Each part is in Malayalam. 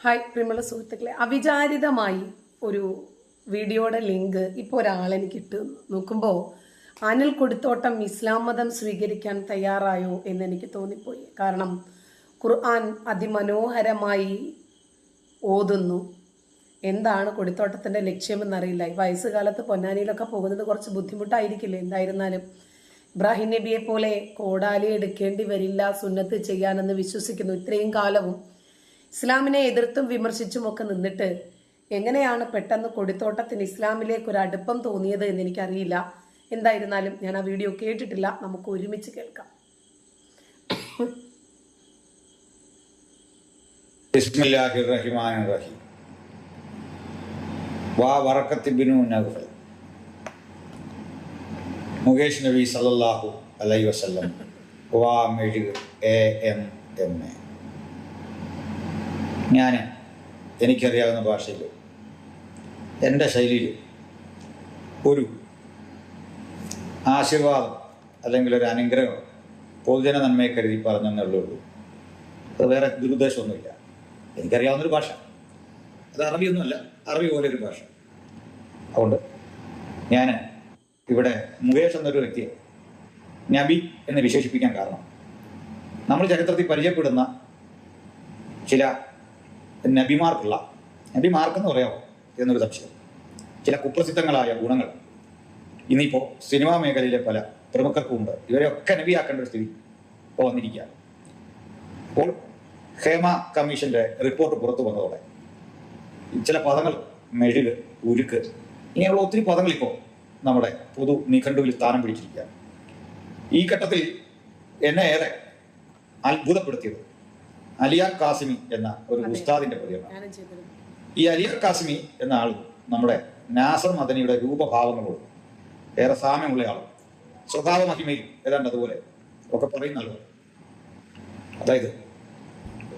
ഹായ് പ്രിയമുള്ള സുഹൃത്തുക്കളെ. അവിചാരിതമായി ഒരു വീഡിയോയുടെ ലിങ്ക് ഇപ്പോൾ ഒരാളെനിക്ക് ഇട്ട് നോക്കുമ്പോൾ അനിൽ കൊടുത്തോട്ടം ഇസ്ലാം മതം സ്വീകരിക്കാൻ തയ്യാറായോ? എന്ന് എനിക്ക് തോന്നിപ്പോയി. കാരണം ഖുർആൻ അതിമനോഹരമായി ഓതുന്നു. എന്താണ് കൊടിത്തോട്ടത്തിന്റെ ലക്ഷ്യമെന്നറിയില്ല. ഈ വയസ്സുകാലത്ത് പൊന്നാനിയിലൊക്കെ പോകുന്നത് കുറച്ച് ബുദ്ധിമുട്ടായിരിക്കില്ലേ? എന്തായിരുന്നാലും ഇബ്രാഹിം നബിയെ പോലെ കോടാലി എടുക്കേണ്ടി വരില്ല സുന്നത്ത് ചെയ്യാനെന്ന് വിശ്വസിക്കുന്നു. ഇത്രയും കാലവും ഇസ്ലാമിനെ എതിർത്തും വിമർശിച്ചും ഒക്കെ നിന്നിട്ട് എങ്ങനെയാണ് പെട്ടെന്ന് കൊടിത്തോട്ടത്തിന് ഇസ്ലാമിലേക്ക് ഒരു അടുപ്പം തോന്നിയത് എന്ന് എനിക്കറിയില്ല. എന്തായിരുന്നാലും ഞാൻ ആ വീഡിയോ കേട്ടിട്ടില്ല. നമുക്ക് ഒരുമിച്ച് കേൾക്കാം. ബിനു മുകേഷ് നബി സല്ലല്ലാഹു അലൈ വസ്ലം വാ മെഴുക് എ എം എം എ. ഞാൻ എനിക്കറിയാവുന്ന ഭാഷയിൽ എന്റെ ശൈലിയിൽ ഒരു ആശീർവാദം അല്ലെങ്കിൽ ഒരു അനുഗ്രഹം പൊതുജന നന്മയെ കരുതി പറഞ്ഞെന്നുള്ളൂ അത് വേറെ ദുരുദ്ദേശമൊന്നുമില്ല. എനിക്കറിയാവുന്നൊരു ഭാഷ. അത് അറബിയൊന്നുമല്ല അറബി പോലെ ഒരു ഭാഷ. അതുകൊണ്ട് ഞാൻ ഇവിടെ മുകേഷ് എന്നൊരു വ്യക്തിയെ നബി എന്ന് വിശേഷിപ്പിക്കാൻ കാരണം. നമ്മൾ ചരിത്രത്തിൽ പരിചയപ്പെടുന്ന ചില നബിമാർക്കുള്ള നബിമാർക്കെന്ന് പറയാമോ? എന്നൊരു സംശയം. ചില കുപ്രസിദ്ധങ്ങളായ ഗുണങ്ങൾ. ഇന്നിപ്പോൾ സിനിമാ മേഖലയിലെ പല പ്രമുഖർക്കുമുണ്ട് ഇവരെയൊക്കെ നബിയാക്കേണ്ട ഒരു സ്ഥിതി ഇപ്പോൾ വന്നിരിക്കുകയാണ്. അപ്പോൾ ഹേമ കമ്മീഷന്റെ റിപ്പോർട്ട് പുറത്തു വന്നതോടെ ചില പദങ്ങൾ മെഴുക് ഉരുക്ക് ഇങ്ങനെയുള്ള ഒത്തിരി പദങ്ങൾ ഇപ്പോൾ നമ്മുടെ പൊതു നിഘണ്ടുവിൽ സ്ഥാനം പിടിച്ചിരിക്കുകയാണ്. ഈ ഘട്ടത്തിൽ എന്നെ ഏറെ അത്ഭുതപ്പെടുത്തിയത് അലിയാർ കാസിമി എന്ന ഒരു ഉസ്താദിന്റെ പ്രതികരണം ഈ അലിയാർ കാസിമി എന്ന ആൾ നമ്മുടെ നാസർ മദനിയുടെ രൂപഭാവങ്ങളോട് ഏറെ സാമ്യമുള്ള ആളും സ്വഭാവ മഹിമയിൽ ഏതാണ്ട് അതുപോലെ ഒക്കെ പറയുന്ന ആളുകൾ അതായത്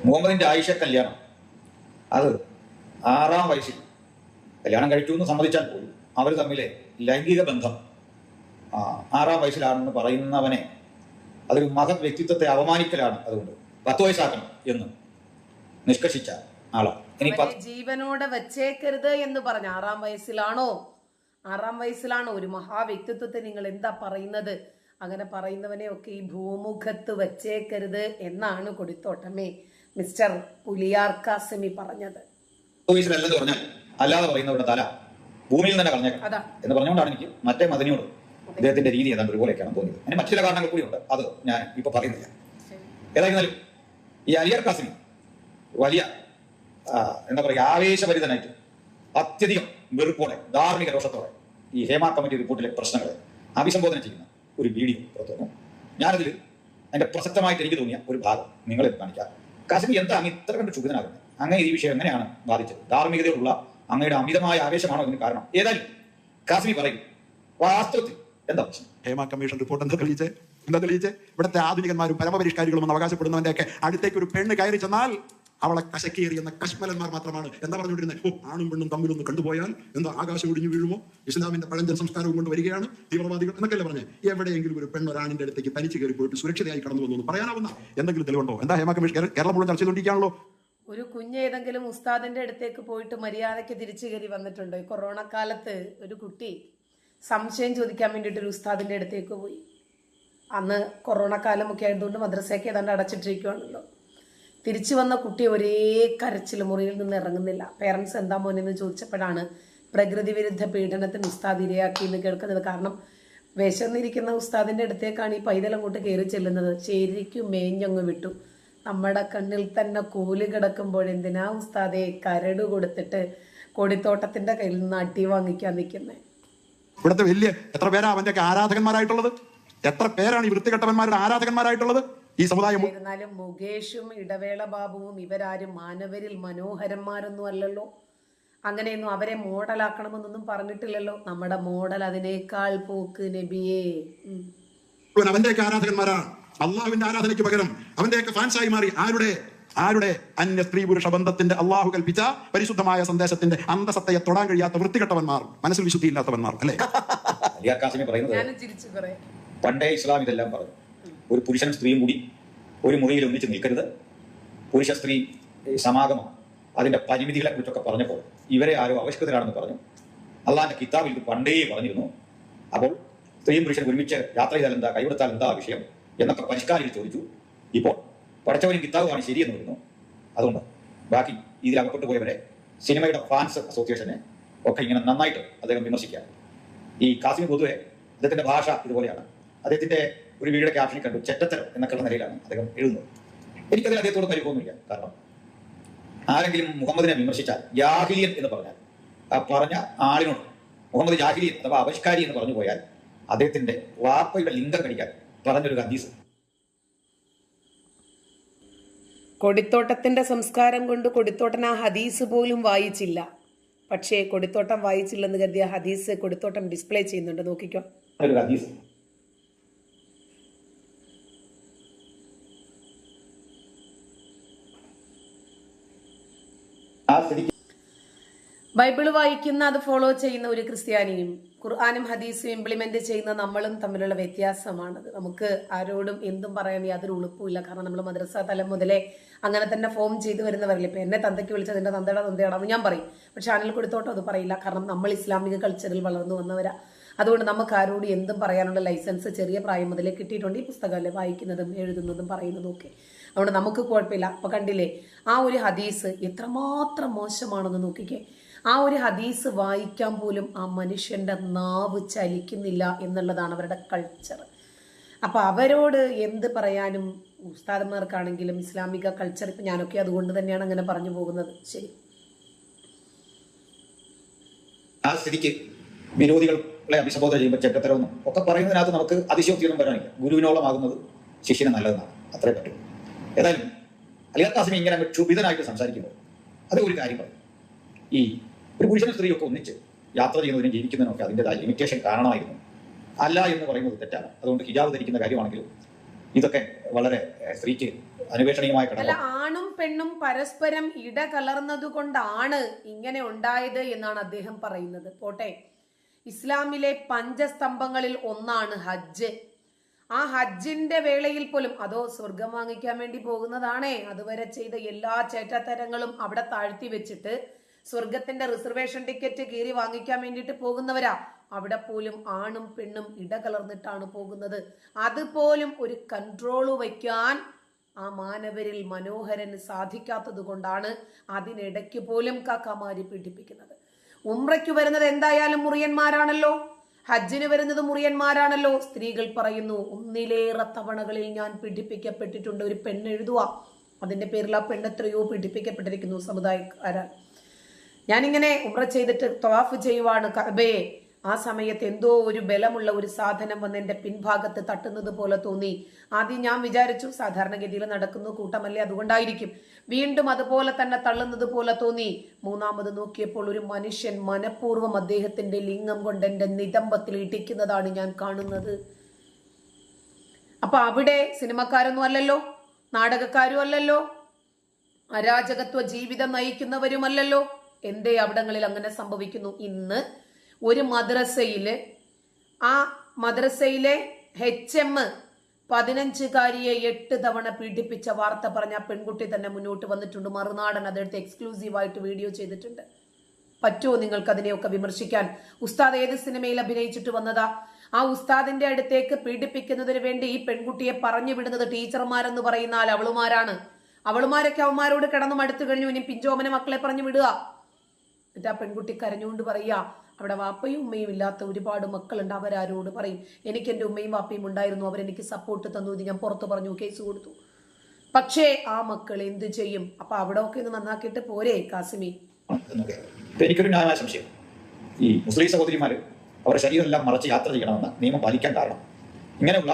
മുഹമ്മദിന്റെ ആയിഷ കല്യാണം. അത് ആറാം വയസ്സിൽ കല്യാണം കഴിച്ചു എന്ന് സമ്മതിച്ചാൽ പോലും അവർ തമ്മിലെ ലൈംഗിക ബന്ധം ആറാം വയസ്സിലാണെന്ന് പറയുന്നവനെ അതൊരു മഹത് വ്യക്തിത്വത്തെ അപമാനിക്കലാണ് അതുകൊണ്ട്. പത്ത് വയസ്സാക്കണം എന്ന്. നിഷ്കർഷിച്ച ആളാണ് ഇനി ജീവനോട് വച്ചേക്കരുത് എന്ന് പറഞ്ഞ ആറാം വയസ്സിലാണോ? ആറാം വയസ്സിലാണോ ഒരു മഹാവ്യക്തിത്വത്തെ നിങ്ങൾ എന്താ പറയുന്നത്? അങ്ങനെ പറയുന്നവനെ ഒക്കെ ഈ ഭൂമുഖത്ത് വച്ചേക്കരുത് എന്നാണ് കൊടിത്തോട്ടമേ മിസ്റ്റർ പുലിയാർ കാസിമി പറഞ്ഞത്. പത്ത് വയസ്സിലല്ലെന്ന് പറഞ്ഞാൽ അല്ലാതെ പറയുന്നവരുടെ തല ഭൂമിയിൽ തന്നെ കളഞ്ഞേക്കാം എന്ന് പറഞ്ഞുകൊണ്ടാണ് എനിക്ക് മറ്റേ മതിനോട് അദ്ദേഹത്തിന്റെ രീതി ഏതാണ്ട് ഒരുപോലെയൊക്കെയാണ് തോന്നിയത്. അതിന് മറ്റു ചില കാരണങ്ങൾ കൂടിയുണ്ട്. അത് ഞാൻ ഇപ്പൊ പറയുന്നില്ല. ഏതായിരുന്നാലും ഈ അലിയർ കാസിമി വലിയ എന്താ പറയുക ആവേശഭരിതനായിട്ട് അത്യധികം വെറുപ്പോടെ ധാർമ്മിക രോഷത്തോടെ ഈ ഹേമ കമ്മിറ്റി റിപ്പോർട്ടിലെ പ്രശ്നങ്ങളെ അഭിസംബോധന ചെയ്യുന്ന ഒരു വീഡിയോ പുറത്തു വന്നു. ഞാനതിൽ അതിന്റെ പ്രസക്തമായിട്ട് എനിക്ക് തോന്നിയ ഒരു ഭാഗം നിങ്ങളെ കാണിക്കാം. കാസിമി എന്താ അങ്ങ് ഇത്ര കണ്ട് ക്ഷുഭിതനാകുന്നത്? അങ്ങനെ ഈ വിഷയം എങ്ങനെയാണ് ബാധിച്ചത്? ധാർമ്മികതയോടുള്ള അങ്ങയുടെ അമിതമായ ആവേശമാണോ ഇതിന് കാരണം? ഏതായാലും കാസിമി പറയും വാസ്തവത്തിൽ എന്താ പ്രശ്നം? ഹേമ കമ്മീഷൻ റിപ്പോർട്ട് എന്താ തെളിയിച്ചേ? എന്താ തെളിയിച്ചേ? ഇവിടുത്തെ ആധുനികന്മാരും പരമപരിഷ്കാരികളും എന്ന് അവകാശപ്പെടുന്നവന്റെ ഒക്കെ അടുത്തേക്ക് ഒരു പെണ്ണ് കയറി ചെന്നാൽ അവളെ കശക്കേറിയെന്ന കശ്മലന്മാർ മാത്രമാണ്. എന്താ പറഞ്ഞുകൊണ്ടിരുന്നത്? ഓ ആണും പെണ്ണും തമ്മിലൊന്ന് കണ്ടുപോയാൽ എന്താ ആകാശം ഒടിഞ്ഞു വീഴുമോ? ഇസ്ലാമിന്റെ പഴഞ്ചൻ സംസ്കാരവും കൊണ്ട് വരികയാണ് തീവ്രവാദികൾ എന്നൊക്കെയല്ലേ പറഞ്ഞു. എവിടെയെങ്കിലും ഒരു പെണ്ണ് ഒരാണിന്റെ അടുത്തേക്ക് തനിച്ച് കയറി പോയിട്ട് സുരക്ഷിതയായി കടന്നു വന്നു പറയാനാവുന്ന എന്തെങ്കിലും തെളിവുണ്ടോ? എന്താ ഹേമ കമ്മീഷൻ കേരളം മുഴുവൻ ചർച്ച ചെയ്തുകൊണ്ടിരിക്കുകയാണല്ലോ. ഒരു കുഞ്ഞ് ഏതെങ്കിലും ഉസ്താദിന്റെ അടുത്തേക്ക് പോയിട്ട് മര്യാദയ്ക്ക് തിരിച്ചു കയറി വന്നിട്ടുണ്ട്? ഈ കൊറോണ കാലത്ത് ഒരു കുട്ടി സംശയം ചോദിക്കാൻ വേണ്ടിയിട്ട് ഒരു ഉസ്താദിന്റെ അടുത്തേക്ക് പോയി. അന്ന് കൊറോണ കാലമൊക്കെ ആയതുകൊണ്ട് മദ്രസയൊക്കെ ഏതാണ്ട് അടച്ചിട്ടിരിക്കുകയാണല്ലോ തിരിച്ചു വന്ന കുട്ടി ഒരേ കരച്ചിൽ മുറിയിൽ നിന്ന് ഇറങ്ങുന്നില്ല. പേരൻസ് എന്താ മോനെന്ന് ചോദിച്ചപ്പോഴാണ് പ്രകൃതി വിരുദ്ധ പീഡനത്തിന് ഉസ്താദ് ഇരയാക്കി എന്ന് കേൾക്കുന്നത്. കാരണം വിശന്നിരിക്കുന്ന ഉസ്താദിന്റെ അടുത്തേക്കാണ് ഈ പൈതൽ അങ്ങോട്ട് കയറി ചെല്ലുന്നത്. ശരിക്കും മേഞ്ഞങ്ങ് വിട്ടു. നമ്മുടെ കണ്ണിൽ തന്നെ കൂലി കിടക്കുമ്പോഴെന്തിനാ ഉസ്താദെ കരട് കൊടുത്തിട്ട് കൊടിത്തോട്ടത്തിന്റെ കയ്യിൽ നിന്ന് അടി വാങ്ങിക്കാൻ നിൽക്കുന്നത് ഇവിടുത്തെ വലിയ എത്ര പേരാ അവന്റെ ആരാധകന്മാരായിട്ടുള്ളത്? എത്ര പേരാണ് ഈ വൃത്തികെട്ടവന്മാരുടെ ആരാധകന്മാരായിട്ടുള്ളത്? ഈ സമുദായം എന്നിരുന്നാലും മുകേഷും ഇടവേള ബാബുവും ഇവരാരും മാനവരിൽ മനോഹരന്മാരൊന്നും അല്ലല്ലോ. അങ്ങനെയൊന്നും അവരെ മോഡലാക്കണമെന്നൊന്നും പറഞ്ഞിട്ടില്ലല്ലോ. നമ്മുടെ മോഡൽ അതിനേക്കാൾ പോക്ക് നബിയേ. അവന്റെ അവന്റെയൊക്കെ ആരാധകന്മാരാണ്. അള്ളാഹുവിന്റെ ആരാധനയ്ക്ക് പകരം അവന്റെയൊക്കെ ഫാൻസായി മാറി. ആരുടെ? ആരുടെ? അന്യ സ്ത്രീ പുരുഷ ബന്ധത്തിന്റെ അള്ളാഹു കൽപ്പിച്ച പരിശുദ്ധമായ സന്ദേശത്തിന്റെ അന്തസത്തയെ തൊടാൻ കഴിയാത്ത വൃത്തികെട്ടവന്മാർ മനസ്സിൽ വിശുദ്ധിയില്ലാത്തവന്മാർ അല്ലെ? അല്ലേ പറയുന്നത് പണ്ടേ ഇസ്ലാം ഇതെല്ലാം പറഞ്ഞു. ഒരു പുരുഷൻ സ്ത്രീയും കൂടി ഒരു മുറിയിൽ ഒന്നിച്ച് നിൽക്കരുത്. പുരുഷ സ്ത്രീ സമാഗമം അതിന്റെ പരിമിതികളെ കുറിച്ചൊക്കെ പറഞ്ഞപ്പോൾ ഇവരെ ആരോ ആവിഷ്കൃതരാണെന്ന് പറഞ്ഞു. അള്ളാന്റെ കിതാബിൽ ഇത് പണ്ടേ പറഞ്ഞിരുന്നു. അപ്പോൾ സ്ത്രീയും പുരുഷനും ഒരുമിച്ച് യാത്ര ചെയ്താൽ എന്താ കൈവിടുത്താൽ എന്താ വിഷയം എന്നൊക്കെ പരിഷ്കാരികൾ ചോദിച്ചു. ഇപ്പോൾ പഠിച്ചവരും കിതാബുമാണ് ശരിയെന്ന് വരുന്നു അതുകൊണ്ട് ബാക്കി ഇതിൽ അകപ്പെട്ടു പോയവരെ സിനിമയുടെ ഫാൻസ് അസോസിയേഷനെ ഒക്കെ ഇങ്ങനെ നന്നായിട്ട് അദ്ദേഹം വിമർശിക്കുക ഈ കാസിമി പൊതുവെ അദ്ദേഹത്തിന്റെ ഭാഷ ഇതുപോലെയാണ്. അദ്ദേഹത്തിന്റെ ഒരു വീഡിയോ ക്യാപ്ഷനിൽ കണ്ടു. ചെറ്റത്തരം എന്നൊക്കെയുള്ള നിലയിലാണ് അദ്ദേഹം എഴുതുന്നത്. എനിക്കതിൽ അദ്ദേഹത്തോട് പരിഭവമൊന്നുമില്ല കാരണം ആരെങ്കിലും മുഹമ്മദിനെ വിമർശിച്ചാൽ ജാഹിലിയൻ എന്ന് പറഞ്ഞാൽ ആ പറഞ്ഞ ആളിനോട് മുഹമ്മദ് ജാഹിലിയൻ അഥവാ അപഷ്കാരി എന്ന് പറഞ്ഞു പോയാൽ അദ്ദേഹത്തിന്റെ വാപ്പയുടെ ലിംഗം കടിക്കാൻ പറഞ്ഞൊരു ഹദീസ് കൊടിത്തോട്ടത്തിന്റെ സംസ്കാരം കൊണ്ട് കൊടിത്തോട്ടൻ ആ ഹദീസ് പോലും വായിച്ചില്ല. പക്ഷേ കൊടിത്തോട്ടം വായിച്ചില്ലെന്ന് കരുതിയ ഹദീസ് കൊടിത്തോട്ടം ഡിസ്പ്ലേ ചെയ്യുന്നുണ്ട്. നോക്കിക്കോ. ഒരു ഹദീസ് ബൈബിൾ വായിക്കുന്ന അത് ഫോളോ ചെയ്യുന്ന ഒരു ക്രിസ്ത്യാനിയും ഖുർആാനും ഹദീസും ഇംപ്ലിമെന്റ് ചെയ്യുന്ന നമ്മളും തമ്മിലുള്ള വ്യത്യാസമാണത്. നമുക്ക് ആരോടും എന്തും പറയാൻ യാതൊരു ഉളുപ്പുമില്ല. കാരണം നമ്മൾ മദ്രസ തലം മുതലേ അങ്ങനെ തന്നെ ഫോം ചെയ്തു വരുന്നവരല്ലേ. ഇപ്പൊ എന്നെ തന്തയ്ക്ക് വിളിച്ചത് എന്റെ തന്തയുടെ തന്തയാണെന്ന് ഞാൻ പറയും. പക്ഷെ അനിൽ കൊടുത്തോട്ടോ അത് പറയില്ല. കാരണം നമ്മൾ ഇസ്ലാമിക കൾച്ചറിൽ വളർന്നു വന്നവരാ. അതുകൊണ്ട് നമുക്ക് ആരോട് എന്തും പറയാനുള്ള ലൈസൻസ് ചെറിയ പ്രായം മുതലേ കിട്ടിയിട്ടുണ്ട് ഈ പുസ്തകമല്ലേ വായിക്കുന്നതും എഴുതുന്നതും പറയുന്നതും ഒക്കെ. അതുകൊണ്ട് നമുക്ക് കുഴപ്പമില്ല. അപ്പൊ കണ്ടില്ലേ ആ ഒരു ഹദീസ് എത്രമാത്രം മോശമാണെന്ന് നോക്കിക്കേ. ആ ഒരു ഹദീസ് വായിക്കാൻ പോലും ആ മനുഷ്യന്റെ നാവ് ചലിക്കുന്നില്ല എന്നുള്ളതാണ് അവരുടെ കൾച്ചർ അപ്പൊ അവരോട് എന്ത് പറയാനും ഉസ്താദന്മാർക്കാണെങ്കിലും ഇസ്ലാമിക കൾച്ചർ ഇപ്പൊ ഞാനൊക്കെ അതുകൊണ്ട് തന്നെയാണ് അങ്ങനെ പറഞ്ഞു പോകുന്നത്. ശരി. ആ സ്ഥിതിക്ക് വിരോധികളെ അഭിസംബോധന ചെയ്യുമ്പോൾ ചെറ്റത്തരമൊന്നും ഒക്കെ പറയുന്നതിനകത്ത് നമുക്ക് അതിശയോക്തിയൊന്നും വരാനില്ല. ഗുരുവിനോളമാകുന്നത് ശിഷ്യന് നല്ലതെന്നാണ്. അത്രേ പറ്റും. ഏതായാലും അലിയാർ കാസിമി ഇങ്ങനെ ക്ഷുഭിതനായിട്ട് സംസാരിക്കുമ്പോൾ അത് ഒരു കാര്യം പറയും. ഈ ഒരു പുരുഷനും സ്ത്രീയൊക്കെ ഒന്നിച്ച് യാത്ര ചെയ്യുന്നതിനും ജീവിക്കുന്നതിനും ഒക്കെ അതിന്റെതായ ലിമിറ്റേഷൻ കാരണമായിരുന്നു. അല്ല എന്ന് പറയുന്നത് തെറ്റാണ്. അതുകൊണ്ട് ഹിജാബ് ധരിക്കുന്ന കാര്യമാണെങ്കിലും ഇതൊക്കെ വളരെ സ്ത്രീക്ക് ഘടകം ആണും പെണ്ണും പരസ്പരം ഇടകലർന്നത് കൊണ്ടാണ് ഇങ്ങനെ ഉണ്ടായത് എന്നാണ് അദ്ദേഹം പറയുന്നത്. പോട്ടെ. ഇസ്ലാമിലെ പഞ്ചസ്തംഭങ്ങളിൽ ഒന്നാണ് ഹജ്ജ്. ആ ഹജ്ജിന്റെ വേളയിൽ പോലും അതോ സ്വർഗം വാങ്ങിക്കാൻ വേണ്ടി പോകുന്നതാണേ. അതുവരെ ചെയ്ത എല്ലാ ചേറ്റത്തരങ്ങളും അവിടെ താഴ്ത്തി വെച്ചിട്ട് സ്വർഗത്തിന്റെ റിസർവേഷൻ ടിക്കറ്റ് കീറി വാങ്ങിക്കാൻ വേണ്ടിയിട്ട് പോകുന്നവരാ. അവിടെ പോലും ആണും പെണ്ണും ഇടകലർന്നിട്ടാണ് പോകുന്നത്. അതുപോലും ഒരു കൺട്രോൾ വയ്ക്കാൻ ആ മാനവരിൽ മനോഹരന് സാധിക്കാത്തത് കൊണ്ടാണ് അതിനിടയ്ക്ക് പോലും കാക്കാമാരി പീഡിപ്പിക്കുന്നത്. ഉംറയ്ക്ക് വരുന്നത് എന്തായാലും മുറിയന്മാരാണല്ലോ. ഹജ്ജിന് വരുന്നത് മുറിയന്മാരാണല്ലോ. സ്ത്രീകൾ പറയുന്നു ഒന്നിലേറെ തവണകളിൽ ഞാൻ പീഡിപ്പിക്കപ്പെട്ടിട്ടുണ്ട്. ഒരു പെണ്ണ് എഴുതുക അതിന്റെ പേരിൽ ആ പെണ്ണ് എത്രയോ പീഡിപ്പിക്കപ്പെട്ടിരിക്കുന്നു സമുദായക്കാരാൽ. ഞാനിങ്ങനെ ഉമ്ര ചെയ്തിട്ട് തവാഫ് ചെയ്യുവാണ് കഅബയെ. ആ സമയത്ത് എന്തോ ഒരു ബലമുള്ള ഒരു സാധനം വന്ന് എന്റെ പിൻഭാഗത്ത് തട്ടുന്നത് പോലെ തോന്നി. ആദ്യം ഞാൻ വിചാരിച്ചു സാധാരണഗതിയിൽ നടക്കുന്നു കൂട്ടമല്ലേ അതുകൊണ്ടായിരിക്കും. വീണ്ടും അതുപോലെ തന്നെ തള്ളുന്നത് പോലെ തോന്നി. മൂന്നാമത് നോക്കിയപ്പോൾ ഒരു മനുഷ്യൻ മനഃപൂർവം അദ്ദേഹത്തിന്റെ ലിംഗം കൊണ്ട് എന്റെ നിതംബത്തിൽ ഇടിക്കുന്നതാണ് ഞാൻ കാണുന്നത്. അപ്പൊ അവിടെ സിനിമക്കാരൊന്നും അല്ലല്ലോ? നാടകക്കാരും അല്ലല്ലോ? അരാജകത്വ ജീവിതം നയിക്കുന്നവരുമല്ലല്ലോ? എന്തേ അവിടങ്ങളിൽ അങ്ങനെ സംഭവിക്കുന്നു? ഇന്ന് ഒരു മദ്രസയിൽ. ആ മദ്രസയിലെ എച്ച് എം പതിനഞ്ചുകാരിയെ എട്ട് തവണ പീഡിപ്പിച്ച വാർത്ത പറഞ്ഞ പെൺകുട്ടി തന്നെ മുന്നോട്ട് വന്നിട്ടുണ്ട്. മറുനാടൻ അതെടുത്ത് എക്സ്ക്ലൂസീവായിട്ട് വീഡിയോ ചെയ്തിട്ടുണ്ട്. പറ്റുമോ നിങ്ങൾക്ക് അതിനെയൊക്കെ വിമർശിക്കാൻ? ഉസ്താദ് ഏത് സിനിമയിൽ അഭിനയിച്ചിട്ട് വന്നതാ? ആ ഉസ്താദിന്റെ അടുത്തേക്ക് പീഡിപ്പിക്കുന്നതിന് വേണ്ടി ഈ പെൺകുട്ടിയെ പറഞ്ഞു വിടുന്നത് ടീച്ചർമാരെന്ന് പറയുന്ന ആൾ അവളുമാരാണ്. അവളുമാരൊക്കെ അവന്മാരോട് കിടന്നു മടുത്തു കഴിഞ്ഞു. ഇനി പിഞ്ചോമനെ മക്കളെ പറഞ്ഞു വിടുക. എന്നിട്ട് ആ പെൺകുട്ടി കരഞ്ഞുകൊണ്ട് പറയാ അവിടെ വാപ്പയും ഉമ്മയും ഇല്ലാത്ത ഒരുപാട് മക്കളുണ്ട്. അവരാരോട് പറയും എനിക്ക് എന്റെ ഉമ്മയും വാപ്പയും ഉണ്ടായിരുന്നു. അവരെനിക്ക് സപ്പോർട്ട് തന്നു ഇത് ഞാൻ പുറത്ത് പറഞ്ഞു കേസ് കൊടുത്തു. പക്ഷേ ആ മക്കൾ എന്ത് ചെയ്യും? അപ്പൊ അവിടെ ഒക്കെ ഒന്ന് നന്നാക്കിയിട്ട് പോരെ കാസിമി. എനിക്കൊരു സംശയം. ഈ മുസ്ലിം സഹോദരിമാര് അവരുടെ ശരീരമെല്ലാം മറച്ച് യാത്ര ചെയ്യണമെന്ന് നിയമം പാലിക്കാൻ കാരണം ഇങ്ങനെയുള്ള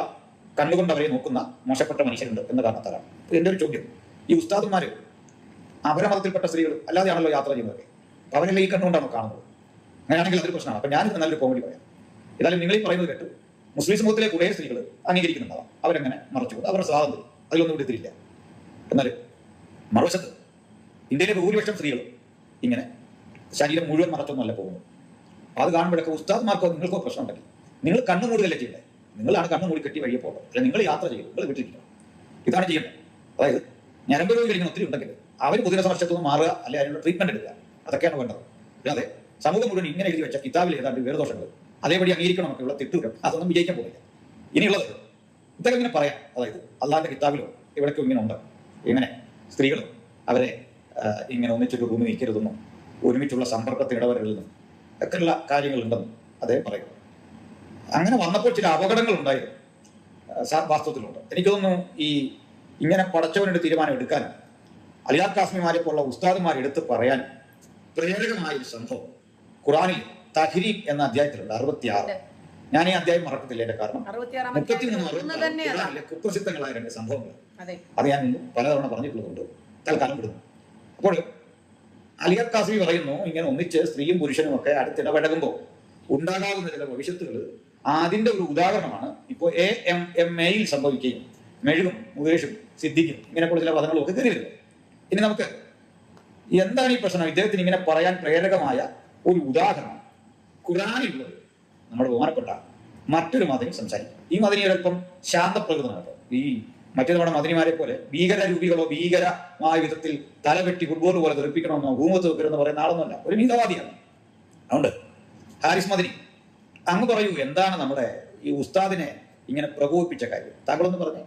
കണ്ണുകൊണ്ട് അവരെ നോക്കുന്ന മോശപ്പെട്ട മനുഷ്യരുണ്ട് എന്ന കാരണത്താലാണ്. എന്റെ ഒരു ചോദ്യം. ഈ ഉസ്താദന്മാർ അപരമതത്തിൽപ്പെട്ട സ്ത്രീകൾ അല്ലാതെയാണല്ലോ യാത്ര ചെയ്യുന്നത്. അവരെല്ലാം ഈ കണ്ണുകൊണ്ടാണോ കാണുന്നത്? അങ്ങനെയാണെങ്കിൽ അതൊരു പ്രശ്നമാണ്. അപ്പൊ ഞാനിത് നല്ലൊരു കോമഡി പറയാം. ഏതായാലും നിങ്ങൾ ഈ പറയുന്നത് കേട്ടു. മുസ്ലിം സമൂഹത്തിലെ കുറേ സ്ത്രീകൾ അംഗീകരിക്കുന്നുണ്ടാവാം. അവരങ്ങനെ മറച്ചു അവരുടെ സ്വാതന്ത്ര്യം അതിലൊന്നും എടുത്തില്ല എന്നാൽ മറുവശത്ത് ഇന്ത്യയിലെ ഭൂരിപക്ഷം സ്ത്രീകൾ ഇങ്ങനെ ശരീരം മുഴുവൻ മറച്ചൊന്നുമല്ല പോകുന്നത്. അത് കാണുമ്പോഴൊക്കെ ഉസ്താദ്മാർക്കോ നിങ്ങൾക്കോ പ്രശ്നം ഉണ്ടെങ്കിൽ നിങ്ങൾ കണ്ണു മൂടുകയല്ലേ ചെയ്യണ്ടേ? നിങ്ങളാണ് കണ്ണു മൂടി കെട്ടി വഴിയെ പോകുന്നത് അല്ലെങ്കിൽ നിങ്ങൾ യാത്ര ചെയ്യും നിങ്ങൾ വിട്ടിരിക്കണം ഇതാണ് ചെയ്യേണ്ടത്. അതായത് ഞരമ്പ് രോഗികൾ ഇങ്ങനെ ഒത്തിരി ഉണ്ടെങ്കിൽ അവർ സമക്ഷത്തു നിന്ന് മാറുക അല്ലെങ്കിൽ അതിനുള്ള ട്രീറ്റ്മെന്റ് എടുക്കുക. അതൊക്കെയാണ് വേണ്ടത്. അല്ലാതെ സമൂഹം മുഴുവൻ ഇങ്ങനെ എഴുതി വെച്ച കിതാബിൽ ഏതാണ്ട് വേദദോഷങ്ങൾ അതേപടി അംഗീകരിക്കണം ഒക്കെ ഉള്ള തിട്ടൂരം അതൊന്നും വിജയിക്കാൻ പോകില്ല ഇനിയുള്ളത് ഇതൊക്കെ ഇങ്ങനെ പറയാം. അതായത് അള്ളാഹിന്റെ കിതാബിലോ ഇവിടേക്കും ഇങ്ങനെ ഉണ്ട്. ഇങ്ങനെ സ്ത്രീകൾ അവരെ ഇങ്ങനെ ഒന്നിച്ചൊരു റൂമിൽ നിൽക്കരുതെന്നും ഒരുമിച്ചുള്ള സമ്പർക്കത്തിൽ ഇടവരരുതെന്നും ഒക്കെയുള്ള കാര്യങ്ങളുണ്ടെന്നും അദ്ദേഹം പറയും അങ്ങനെ വന്നപ്പോൾ ചില അപകടങ്ങൾ ഉണ്ടായിരുന്നു. വാസ്തവത്തിലുണ്ട്. എനിക്ക് തോന്നുന്നു ഈ ഇങ്ങനെ പടച്ചവനൊരു തീരുമാനം എടുക്കാനും അലിയാർ കാസ്മിമാരെ പോലുള്ള ഉസ്താദുമാർ എടുത്ത് പറയാൻ പ്രേരകമായ ഒരു സംഭവം ഖുറാനിൽ തഹരീം എന്ന അധ്യായത്തിലുണ്ട് അറുപത്തിയാറ്. ഞാൻ ഈ അധ്യായം മറക്കത്തില്ല എന്റെ കാരണം. മുപ്പത്തിമൂന്ന് ഖുറാനിലെ കുപ്രസിദ്ധങ്ങളായ രണ്ട് സംഭവങ്ങൾ അതെ. ഞാൻ പലതവണ പറഞ്ഞിട്ടുള്ളതുകൊണ്ട് തൽക്കാലം വിടുന്നു. അപ്പോൾ അലിയർ കാസി പറയുന്നു ഇങ്ങനെ ഒന്നിച്ച് സ്ത്രീയും പുരുഷനും ഒക്കെ അടുത്തിടപഴകുമ്പോൾ ഉണ്ടാകാവുന്ന ചില ഭവിഷ്യത്തുകൾ അതിന്റെ ഒരു ഉദാഹരണമാണ്. ഇപ്പോൾ എ എം എം എയിൽ സംഭവിക്കുകയും മെഴുകും മുകേഷും സിദ്ധിക്കും. ഇങ്ങനെയുള്ള ചില പദങ്ങളും ഒക്കെ കയറി ഇനി നമുക്ക് എന്താണ് ഈ പ്രശ്നം? ഇദ്ദേഹത്തിന് ഇങ്ങനെ പറയാൻ പ്രേരകമായ ഒരു ഉദാഹരണം. ഖുറാനിലുള്ളത് നമ്മുടെ ബഹുമാനപ്പെട്ട മറ്റൊരു മതിനി സംസാരിക്കും. ഈ മതിനി ഒരല്പം ശാന്തപ്രകൃതമാണ്. ഈ മറ്റേ നമ്മുടെ മതിനിമാരെ പോലെ ഭീകര രൂപികളോ ഭീകരമായ വിധത്തിൽ തലവെട്ടി ഫുട്ബോൾ പോലെ തെറിപ്പിക്കണമെന്നോ ഭൂമത്ത് വെക്കരുതെന്ന് പറയുന്ന ആളൊന്നുമല്ല. ഒരു മിതവാദിയാണ് അതുകൊണ്ട് ഹാരിസ് മദിനി അങ്ങ് പറയൂ എന്താണ് നമ്മുടെ ഈ ഉസ്താദിനെ ഇങ്ങനെ പ്രകോപിപ്പിച്ച കാര്യം? താങ്കളൊന്ന് പറഞ്ഞേ.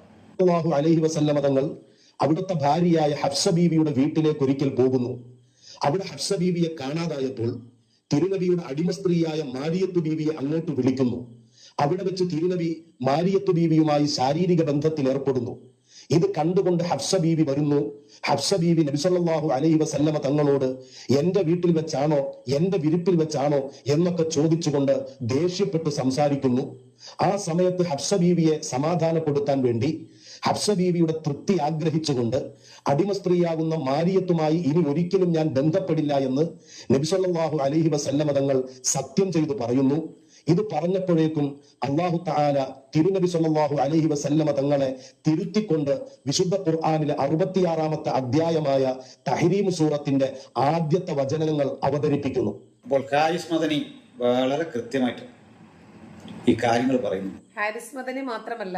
അലൈഹി വസല്ലമ തങ്ങൾ അവിടുത്തെ ഭാര്യയായ ഹഫ്സ ബീവിയുടെ വീട്ടിലേക്ക് ഒരിക്കൽ പോകുന്നു. അവിടെ ഹഫ്സ ബീവിയെ കാണാതായപ്പോൾ തിരുനബിയുടെ അടിമ സ്ത്രീയായ മാരിയത്തു ബീവിയെ അങ്ങോട്ട് വിളിക്കുന്നു. അവിടെ വെച്ച് തിരുനബി മാരിയത്ത് ബീവിയുമായി ശാരീരിക ബന്ധത്തിൽ ഏർപ്പെടുന്നു. ഇത് കണ്ടുകൊണ്ട് ഹഫ്സ ബീവി വരുന്നു. ഹഫ്സ ബീവി നബിസല്ലാഹു അലൈഹി വസല്ലമ തങ്ങളോട് എന്റെ വീട്ടിൽ വെച്ചാണോ? എന്റെ വിരിപ്പിൽ വെച്ചാണോ? എന്നൊക്കെ ചോദിച്ചുകൊണ്ട് ദേഷ്യപ്പെട്ട് സംസാരിക്കുന്നു. ആ സമയത്ത് ഹഫ്സ ബീവിയെ സമാധാനപ്പെടുത്താൻ വേണ്ടി ഹഫ്സ ബീവിയുടെ തൃപ്തി ആഗ്രഹിച്ചുകൊണ്ട് അടിമ സ്ത്രീയാകുന്ന മാരിയത്തുമായി ഇനി ഒരിക്കലും ഞാൻ ബന്ധപ്പെടില്ല എന്ന് നബിസല്ലാഹു അലഹി വസല്ലമ തങ്ങൾ സത്യം ചെയ്തു പറയുന്നു. ഇത് പറഞ്ഞപ്പോഴേക്കും അള്ളാഹു താല തിരുനബി സല്ലല്ലാഹു അലഹി വസല്ലമ തങ്ങളെ തിരുത്തിക്കൊണ്ട് വിശുദ്ധ ഖുർആാനിലെ അറുപത്തിയാറാമത്തെ അധ്യായമായ തഹരീം സൂറത്തിന്റെ ആദ്യത്തെ വചനങ്ങൾ അവതരിപ്പിക്കുന്നു. അപ്പോൾ ഖായിസ് മദനി വളരെ കൃത്യമായിട്ട് ഈ കാര്യങ്ങൾ പറയുന്നു. ഹാരിസ് മദനി മാത്രമല്ല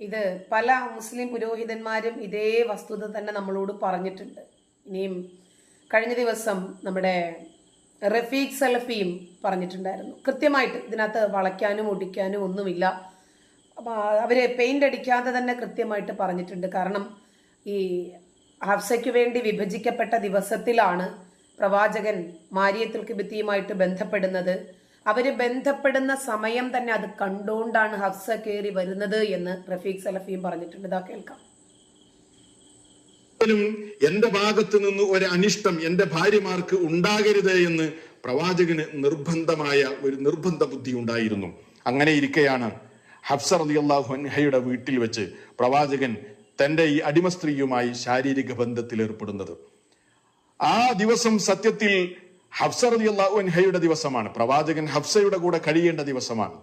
ഇത് പല മുസ്ലിം പുരോഹിതന്മാരും ഇതേ വസ്തുത തന്നെ നമ്മളോട് പറഞ്ഞിട്ടുണ്ട്. ഇനിയും കഴിഞ്ഞ ദിവസം നമ്മുടെ റഫീഖ് സലഫിയും പറഞ്ഞിട്ടുണ്ടായിരുന്നു. കൃത്യമായിട്ട് ഇതിനകത്ത് വളയ്ക്കാനും ഒടിക്കാനും ഒന്നുമില്ല. അവർ പെയിന്റ് അടിക്കാതെ തന്നെ കൃത്യമായിട്ട് പറഞ്ഞിട്ടുണ്ട്. കാരണം ഈ ഹഫ്സയ്ക്ക് വേണ്ടി വിഭജിക്കപ്പെട്ട ദിവസത്തിലാണ് പ്രവാചകൻ മാരിയത്തുൽ കിബിത്തിയുമായിട്ട് ബന്ധപ്പെടുന്നത്. അവർ ബന്ധപ്പെടുന്ന സമയം തന്നെ അത് കണ്ടുകൊണ്ടാണ് ഹഫ്സ കയറി വരുന്നത് എന്ന് റഫീഖ് സലഫിയും പറഞ്ഞിട്ടുണ്ട്. ഇതാ കേൾക്കാം. എന്റെ ഭാഗത്ത് നിന്ന് ഒരു അനിഷ്ടം എന്റെ ഭാര്യമാർക്ക് ഉണ്ടാകരുത് എന്ന് പ്രവാചകന് നിർബന്ധമായ ഒരു നിർബന്ധ ബുദ്ധി ഉണ്ടായിരുന്നു. അങ്ങനെ ഇരിക്കെയാണ് ഹഫ്സർ റളിയല്ലാഹു അൻഹയുടെ വീട്ടിൽ വെച്ച് പ്രവാചകൻ തന്റെ ഈ അടിമ സ്ത്രീയുമായി ശാരീരിക ബന്ധത്തിൽ ഏർപ്പെടുന്നത് ആ ദിവസം സത്യത്തിൽ ഹഫ്സ റളിയല്ലാഹു അൻഹയുടെ ദിവസമാണ്. പ്രവാചകൻ ഹഫ്സയുടെ കൂടെ കഴിയേണ്ട ദിവസമാണ്.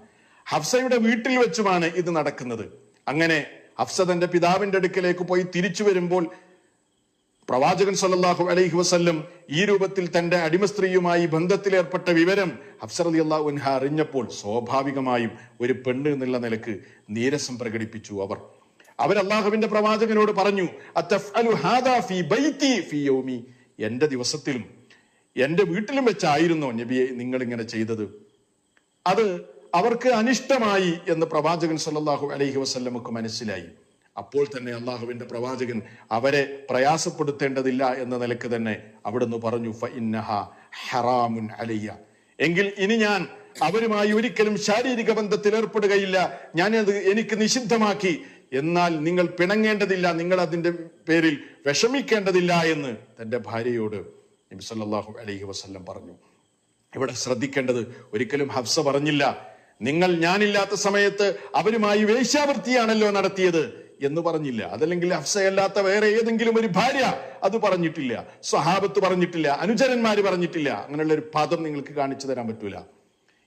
ഹഫ്സയുടെ വീട്ടിൽ വെച്ചുമാണ് ഇത് നടക്കുന്നത്. അങ്ങനെ ഹഫ്സ തന്റെ പിതാവിന്റെ അടുക്കലേക്ക് പോയി തിരിച്ചു വരുമ്പോൾ പ്രവാചകൻ സല്ലാഹു അലൈഹി വസ്ല്ലം ഈ രൂപത്തിൽ തന്റെ അടിമ സ്ത്രീയുമായി ബന്ധത്തിലേർപ്പെട്ട വിവരം ഹഫ്സർ അലി അള്ളാഹു അൻഹ അറിഞ്ഞപ്പോൾ സ്വാഭാവികമായും ഒരു പെണ്ണ് എന്നുള്ള നിലയ്ക്ക് നീരസം പ്രകടിപ്പിച്ചു അവർ. അവർ അള്ളാഹുവിന്റെ പ്രവാചകനോട് പറഞ്ഞു "അത്തഫ്അലു ഹാദാ ഫീ ബൈത്തി ഫീ യൗമി. എന്റെ ദിവസത്തിലും എന്റെ വീട്ടിലും വെച്ചായിരുന്നോ നബിയെ നിങ്ങൾ ഇങ്ങനെ ചെയ്തത്? അത് അവർക്ക് അനിഷ്ടമായി എന്ന് പ്രവാചകൻ സല്ലാഹു അലൈഹി വസല്ലമക്ക് മനസ്സിലായി. അപ്പോൾ തന്നെ അള്ളാഹുവിന്റെ പ്രവാചകൻ അവരെ പ്രയാസപ്പെടുത്തേണ്ടതില്ല എന്ന നിലയ്ക്ക് തന്നെ അവിടുന്ന് പറഞ്ഞു "ഫ ഹറാമുൻ അലയ്യ. എങ്കിൽ ഇനി ഞാൻ അവരുമായി ഒരിക്കലും ശാരീരിക ബന്ധത്തിൽ ഏർപ്പെടുകയില്ല. ഞാനത് എനിക്ക് നിഷിദ്ധമാക്കി. എന്നാൽ നിങ്ങൾ പിണങ്ങേണ്ടതില്ല നിങ്ങൾ അതിന്റെ പേരിൽ വിഷമിക്കേണ്ടതില്ല എന്ന് തന്റെ ഭാര്യയോട് നബി സല്ലല്ലാഹു അലൈഹി വസല്ലം പറഞ്ഞു. ഇവിടെ ശ്രദ്ധിക്കേണ്ടത് ഒരിക്കലും ഹഫ്സ പറഞ്ഞില്ല. നിങ്ങൾ ഞാനില്ലാത്ത സമയത്ത് അവരുമായി വേശ്യാവൃത്തിയാണല്ലോ നടത്തിയത് എന്ന് പറഞ്ഞില്ല. അതല്ലെങ്കിൽ ഹഫ്സയല്ലാത്ത വേറെ ഏതെങ്കിലും ഒരു ഭാര്യ അത് പറഞ്ഞിട്ടില്ല. സ്വഹാബത്ത് പറഞ്ഞിട്ടില്ല. അനുചരന്മാര് പറഞ്ഞിട്ടില്ല. അങ്ങനെയുള്ള ഒരു പദം നിങ്ങൾക്ക് കാണിച്ചു തരാൻ പറ്റൂല.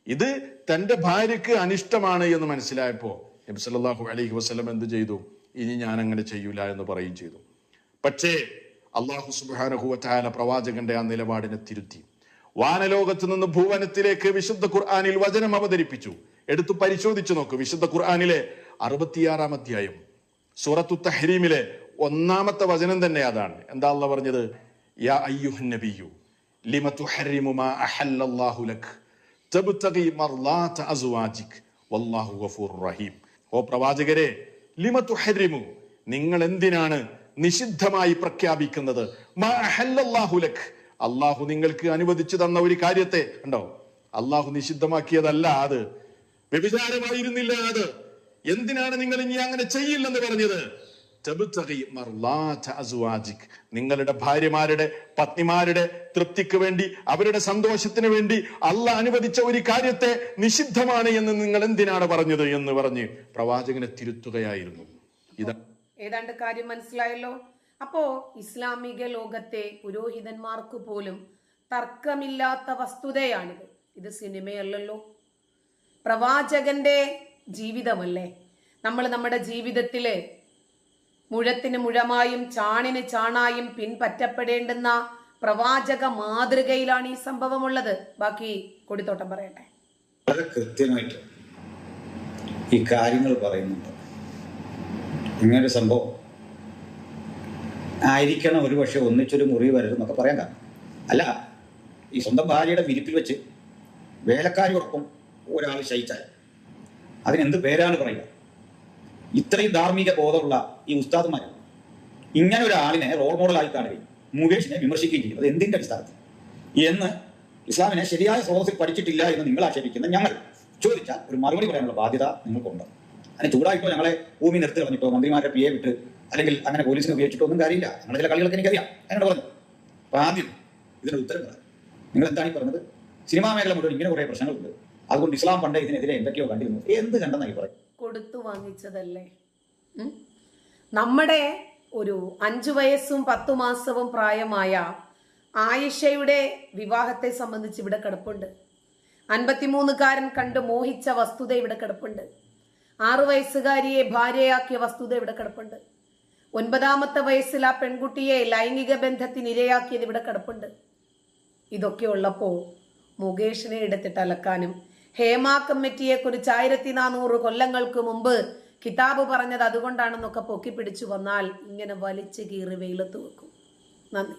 ഇത് തന്റെ ഭാര്യക്ക് അനിഷ്ടമാണ് എന്ന് മനസ്സിലായപ്പോ നബി സല്ലല്ലാഹു അലൈഹി വസല്ലം എന്ത് ചെയ്തു? ഇനി ഞാൻ അങ്ങനെ ചെയ്യൂല എന്ന് പറയുകയും ചെയ്തു. പക്ഷേ അള്ളാഹു സുബാനഹുവറ്റായ പ്രവാചകന്റെ ആ നിലപാടിനെ തിരുത്തി. വാനലോകത്ത് നിന്ന് ഭൂവനത്തിലേക്ക് വിശുദ്ധ ഖുർആാനിൽ വചനം അവതരിപ്പിച്ചു. എടുത്തു പരിശോധിച്ചു നോക്ക്. വിശുദ്ധ ഖുർആാനിലെ അറുപത്തിയാറാം അധ്യായം സൂറത്തു തഹരീമിലെ ഒന്നാമത്തെ വചനം തന്നെ അതാണ്. എന്താ അല്ല പറഞ്ഞത്? ലിമ അഹല്ലല്ലാഹു ലക് മർലാത വല്ലാഹു ഗഫൂർ റഹീം. ഓ പ്രവാചകരെ ലിമ തുഹരിമു നിങ്ങൾ എന്തിനാണ് നിഷിദ്ധമായി പ്രഖ്യാപിക്കുന്നത്. അള്ളാഹു നിങ്ങൾക്ക് അനുവദിച്ചു തന്ന ഒരു കാര്യത്തെ ഉണ്ടോ അള്ളാഹു നിഷിദ്ധമാക്കിയതല്ല അത്. വ്യഭിചാരമായിരുന്നില്ല അത്. എന്തിനാണ് നിങ്ങൾ ഇനി അങ്ങനെ ചെയ്യില്ലെന്ന് പറഞ്ഞത്. നിങ്ങളുടെ ഭാര്യമാരുടെ പത്നിമാരുടെ തൃപ്തിക്ക് വേണ്ടി അവരുടെ സന്തോഷത്തിന് വേണ്ടി അല്ല അനുവദിച്ച ഒരു കാര്യത്തെ നിഷിദ്ധമാണ് എന്ന് നിങ്ങൾ എന്തിനാണ് പറഞ്ഞത് എന്ന് പറഞ്ഞ് പ്രവാചകനെ തിരുത്തുകയായിരുന്നു. ഇതാ ഏതാണ്ട് കാര്യം മനസ്സിലായല്ലോ? അപ്പോ ഇസ്ലാമിക ലോകത്തെ പുരോഹിതന്മാർക്ക് പോലും തർക്കമില്ലാത്ത വസ്തുതയാണിത്. ഇത് സിനിമയല്ലല്ലോ. പ്രവാചകന്റെ ജീവിതമല്ലേ? നമ്മൾ നമ്മുടെ ജീവിതത്തിൽ മുഴത്തിന് മുഴമായും ചാണിന് ചാണായും പിൻപറ്റപ്പെടേണ്ടുന്ന പ്രവാചക മാതൃകയിലാണ് ഈ സംഭവമുള്ളത്. ബാക്കി കൊടിത്തോട്ടം പറയട്ടെ. വളരെ കൃത്യമായിട്ട് ഈ കാര്യങ്ങൾ പറയുന്നുണ്ട്. ഇങ്ങനൊരു സംഭവം. ആയിരിക്കണം ഒരു പക്ഷെ ഒന്നിച്ചൊരു മുറി വരരുതെന്നൊക്കെ പറയാൻ കാരണം. അല്ല ഈ സ്വന്തം ഭാര്യയുടെ വിരിപ്പിൽ വെച്ച് വേലക്കാരിയോടൊപ്പം ഒരാൾ ശയിച്ചാൽ അതിനെന്ത് പേരാണ് പറയുക? ഇത്രയും ധാർമ്മിക ബോധമുള്ള ഈ ഉസ്താദന്മാർ ഇങ്ങനെ ഒരാളിനെ റോൾ മോഡലായി കാണുകയും മുകേഷിനെ വിമർശിക്കുകയും ചെയ്യും. അത് എന്തിന്റെ അടിസ്ഥാനത്തിൽ? എന്ന് ഇസ്ലാമിനെ ശരിയായ സ്രോതസ്സിൽ പഠിച്ചിട്ടില്ല എന്ന് നിങ്ങൾ ആക്ഷേപിക്കുന്ന ഞങ്ങൾ. ചോദിച്ചാൽ ഒരു മറുപടി പറയാനുള്ള ബാധ്യത നിങ്ങൾക്കുണ്ട്. അതിന് ചൂടായിട്ടോ ഞങ്ങളെ ഭൂമി നിർത്തി കളഞ്ഞിട്ടോ മന്ത്രിമാരുടെ പിയെ വിട്ട് അല്ലെങ്കിൽ അങ്ങനെ പോലീസിനെ ഉപയോഗിച്ചിട്ടോ ഒന്നും കാര്യമില്ല. അങ്ങനെ ചില കളികളൊക്കെ എനിക്കറിയാം. എന്നോട് പറഞ്ഞു. അപ്പൊ ആദ്യം ഇതിന്റെ ഉത്തരം പറയാം നിങ്ങൾ എന്താണ് ഈ പറഞ്ഞത്? സിനിമാ മേഖല മുഴുവൻ ഇങ്ങനെ കുറെ പ്രശ്നങ്ങളുണ്ട്. അതുകൊണ്ട് ഇസ്ലാം പണ്ട് ഇതിനെതിരെ എന്തൊക്കെയോ കണ്ടിരുന്നു. എന്ത് കണ്ടെന്നായി പറയും. കൊടുത്തു വാങ്ങിച്ചതല്ലേ? നമ്മുടെ ഒരു അഞ്ചു വയസ്സും പത്തു മാസവും പ്രായമായ ആയിഷയുടെ വിവാഹത്തെ സംബന്ധിച്ച് ഇവിടെ കിടപ്പുണ്ട്. അൻപത്തിമൂന്നുകാരൻ കണ്ട് മോഹിച്ച വസ്തുത ഇവിടെ കിടപ്പുണ്ട്. ആറു വയസ്സുകാരിയെ ഭാര്യയാക്കിയ വസ്തുത ഇവിടെ കിടപ്പുണ്ട്. ഒൻപതാമത്തെ വയസ്സിൽ ആ പെൺകുട്ടിയെ ലൈംഗിക ബന്ധത്തിന് ഇരയാക്കിയത് ഇവിടെ കിടപ്പുണ്ട്. ഇതൊക്കെ ഉള്ളപ്പോ മുകേഷിനെ എടുത്തിട്ട് അലക്കാനും ഹേമ കമ്മിറ്റിയെ കുറിച്ച് ആയിരത്തി നാനൂറ് കൊല്ലങ്ങൾക്ക് മുമ്പ് കിതാബ് പറഞ്ഞത് അതുകൊണ്ടാണെന്നൊക്കെ പൊക്കി പിടിച്ചു വന്നാൽ ഇങ്ങനെ വലിച്ചു കീറി വെയിലത്ത് വെക്കും. നന്ദി.